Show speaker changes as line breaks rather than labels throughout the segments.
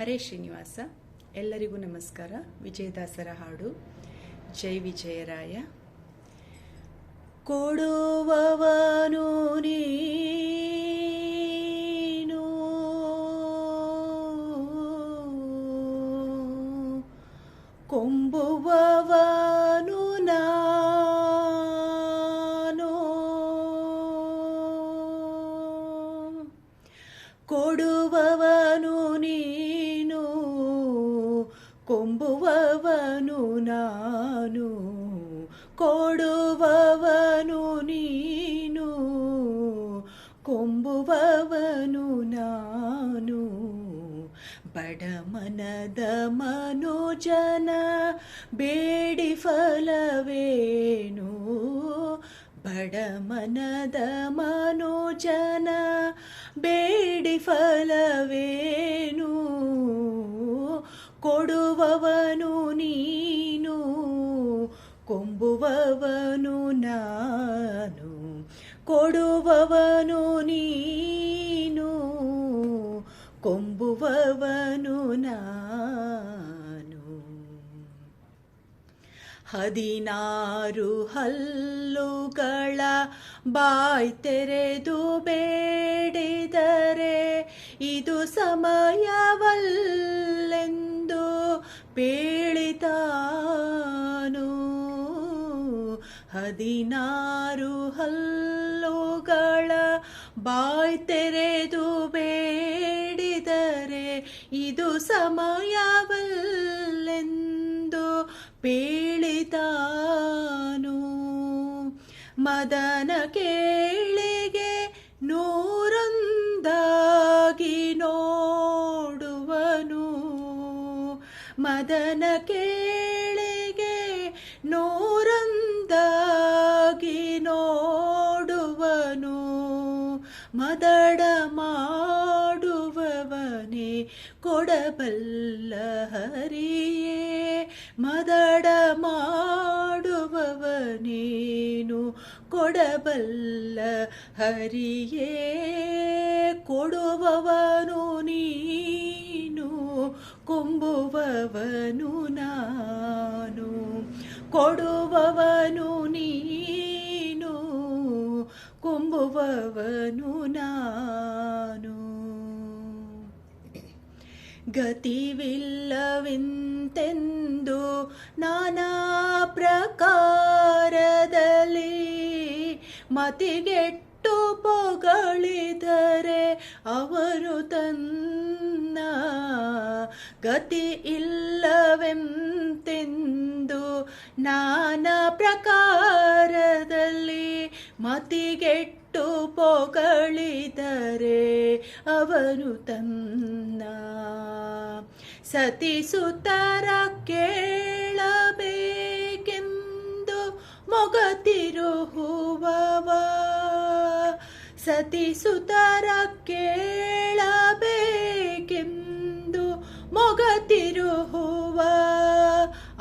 ಹರೇ ಶ್ರೀನಿವಾಸ ಎಲ್ಲರಿಗೂ ನಮಸ್ಕಾರ. ವಿಜಯದಾಸರ ಹಾಡು. ಜೈ ವಿಜಯರಾಯ. ಕೊಡುವವನು ನೀನು ಕೊಡುವವನು ನೀನು ಕೊಂಬುವವನು ನಾನು. ಬಡಮನದ ಮನೋಜನ ಬೇಡಿ ಫಲವೇನು? ಬಡಮನದ ಮನೋಜನ ಬೇಡಿ ಫಲವೇನು? ಕೊಡುವವನು ನೀನು ಕೊಂಬುವವನು ನಾನು ಕೊಡುವವನು ನೀನು ಕೊಂಬುವವನು ನಾನು. ಹದಿನಾರು ಹಲ್ಲುಗಳ ಬಾಯ್ ತೆರೆದು ಬೇಡಿದರೆ ಇದು ಸಮಯವಲ್ಲೆಂದು ಪೇಳಿತಾನು ಹದಿನಾರು ಹಲ್ಲುಗಳ ಬಾಯ್ ತೆರೆದು ಬೇಡಿದರೆ ಇದು ಸಮಯವಲ್ಲೆಂದು ಪೇಳಿತಾನು. ಮದನ ಕೇಳಿಗೆ ನೂರೊಂದಾಗಿ ನೋಡುವನು. ಮದನ ಕೇಳಿಗೆ ಮದಡ ಮಾಡುವವನೇ ಕೊಡಬಲ್ಲ ಹರಿಯೇ. ಮದಡ ಮಾಡುವವನೇನು ಕೊಡಬಲ್ಲ ಹರಿಯೇ. ಕೊಡುವವನು ನೀನು ಕೊಂಬುವವನು ನಾನು. ಕೊಡುವವನು ನೀನು ಕೊಂಬುವವನು ನಾನು. ಗತಿವಿಲ್ಲವಿಂತೆಂದು ನಾನಾ ಪ್ರಕಾರದಲ್ಲಿ ಮತಿಗೆಟ್ಟು ಪೊಗಳಿದರೆ ಅವರು ತನ್ನ ಗತಿ ಇಲ್ಲವೆಂತೆಂದು ನಾನಾ ಪ್ರಕಾರದಲ್ಲಿ ಮತಿಗೆಟ್ಟು ಪೊಗಳಿದರೆ ಅವರು ತನ್ನ ಸತಿಸುತ್ತರ ಕೇಳಬೇಕೆಂದು ಮೊಗತಿರುಹುವವ. ಸತಿಸುತ್ತರ ಕೇಳಬೇಕೆಂದು ಮೊಗತಿರುಹುವ.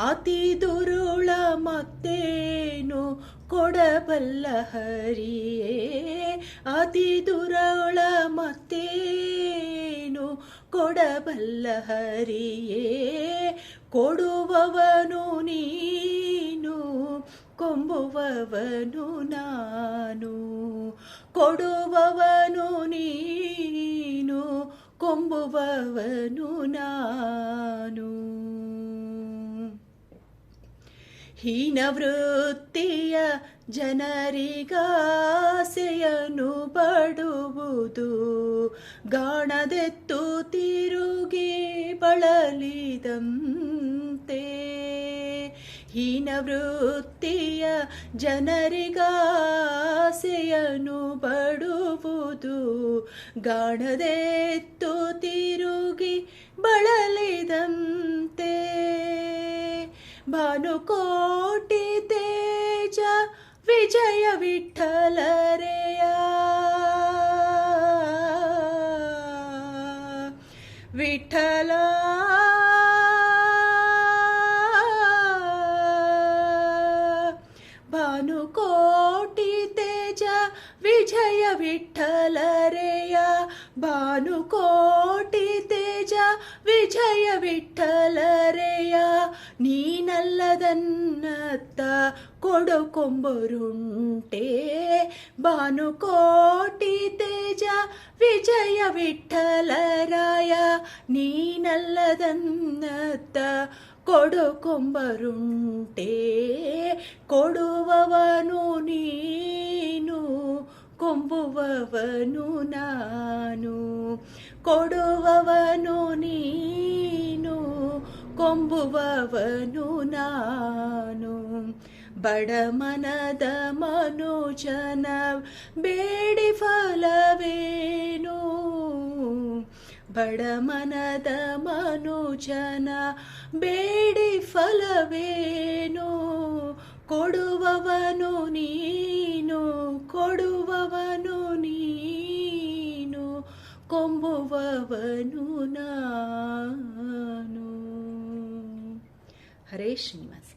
ಅತಿ ದುರುಳ ಮತ್ತೇನು ಕೊಡಬಲ್ಲ ಹರಿಯೇ, ಅತಿ ದುರವಳ ಮತ್ತೇನು ಕೊಡಬಲ್ಲ ಹರಿಯೇ, ಕೊಡುವವನು ನೀನು, ಕೊಂಬುವವನು ನಾನು. ಕೊಡುವವನು ನೀನು, ಕೊಂಬುವವನು ನಾನು. ಹೀನವೃತ್ತಿಯ ಜನರಿಗಾಸೆಯನ್ನು ಬಡುವುದು ಗಾಣದೆತ್ತು ತಿರುಗಿ ಬಳಲಿದಂತೆ. ಹೀನವೃತ್ತಿಯ ಜನರಿಗಾಸೆಯನ್ನು ಬಡುವುದು ಗಾಣದೆತ್ತು ತಿರುಗಿ ಬಳಲಿದಂತೆ. ಭಾನುಕೋಟಿ ತೇಜ ವಿಜಯ ವಿಠಲರೆಯ ವಿಠಲ ಭಾನುಕೋಟಿ ತೇಜ ವಿಜಯ ವಿಠಲರೆಯ ಭಾನುಕೋಟಿ ತೇಜ ವಿಜಯ ವಿಠಲರೆಯ ನೀನಲ್ಲದನ್ನತ್ತ ಕೊಡು ಕೊಂಬರುಂಟೆ ಭಾನುಕೋಟಿ ತೇಜ ವಿಜಯ ವಿಠಲರಾಯ ನೀನಲ್ಲದನ್ನತ್ತ ಕೊಡು ಕೊಂಬರುಂಟೆ ಕೊಡುವವನು ನೀನು ಕೊಂಬುವವನು ನಾನು ಕೊಡುವವನು ನೀನು ಕೊಂಬುವವನು ನಾನು. ಬಡಮನದ ಮನುಜನ ಬೇಡಿ ಫಲವೇನು? ಬಡಮನದ ಮನುಜನ ಬೇಡಿ ಫಲವೇನು? ಕೊಡುವವನು ನೀನು ಕೊಡುವವನು ನೀನು ಕೊಂಬುವವನು ನಾನು. ಹರೇ ಶ್ರೀನಿವಾಸ.